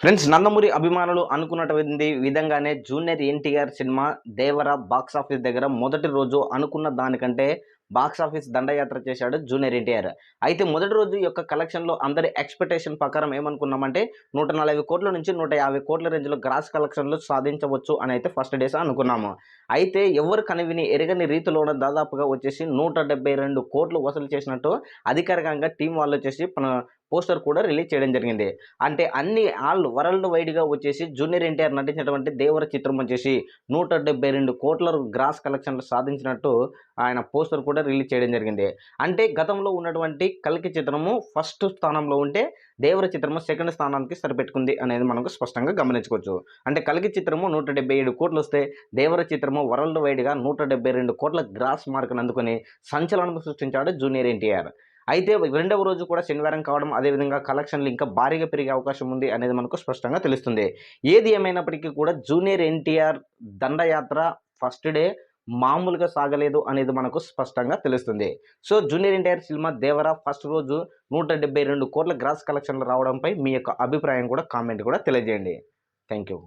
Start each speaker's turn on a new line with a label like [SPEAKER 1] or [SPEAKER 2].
[SPEAKER 1] Friends Nandamuri అభిమానులు అనుకున్నటువంటి విధంగానే junior N T R cinema Devara box office దగ్గర మొదటి రోజు అనుకున్న దానికంటే బాక్స్ ఆఫీస్ దండయాత్ర చేశాడు జూనియర్ ఎన్టీఆర్. అయితే మొదటి రోజు యొక్క కలెక్షన్లో అందరి ఎక్స్పెక్టేషన్ ప్రకారం ఏమనుకున్నామంటే నూట నలభై కోట్ల నుంచి నూట యాభై కోట్ల రేంజ్లో గ్రాస్ కలెక్షన్లు సాధించవచ్చు అని అయితే ఫస్ట్ డేస్ అనుకున్నాము. అయితే ఎవరు కనివిని ఎరగని రీతిలోనే దాదాపుగా వచ్చేసి నూట రెండు కోట్లు వసూలు చేసినట్టు అధికారికంగా టీం వాళ్ళు వచ్చేసి పోస్టర్ కూడా రిలీజ్ చేయడం జరిగింది. అంటే అన్ని ఆల్ వరల్డ్ వైడ్గా వచ్చేసి జూనియర్ ఎన్టీఆర్ నటించినటువంటి దేవర చిత్రం వచ్చేసి నూట డెబ్బై రెండు కోట్ల గ్రాస్ కలెక్షన్లు సాధించినట్టు ఆయన పోస్టర్ కూడా రిలీజ్ చేయడం జరిగింది. అంటే గతంలో ఉన్నటువంటి కల్కి చిత్రము ఫస్ట్ స్థానంలో ఉంటే దేవర చిత్రము సెకండ్ స్థానానికి సరిపెట్టుకుంది అనేది మనకు స్పష్టంగా గమనించుకోవచ్చు. అంటే కలికి చిత్రము నూట ఏడు కోట్లు వస్తే దేవర చిత్రము వరల్డ్ వైడ్గా నూట డెబ్బై రెండు కోట్ల గ్రాస్ మార్కును అందుకొని సంచలనం సృష్టించాడు జూనియర్ ఎన్టీఆర్. అయితే రెండవ రోజు కూడా శనివారం కావడం అదేవిధంగా కలెక్షన్లు ఇంకా భారీగా పెరిగే అవకాశం ఉంది అనేది మనకు స్పష్టంగా తెలుస్తుంది. ఏది ఏమైనప్పటికీ కూడా జూనియర్ ఎన్టీఆర్ దండయాత్ర ఫస్ట్ డే మామూలుగా సాగలేదు అనేది మనకు స్పష్టంగా తెలుస్తుంది. So junior N T R cinema Devara first రోజు నూట డెబ్బై రెండు కోట్ల గ్రాస్ కలెక్షన్లు రావడంపై మీ యొక్క అభిప్రాయం కూడా కామెంట్ కూడా తెలియజేయండి. Thank you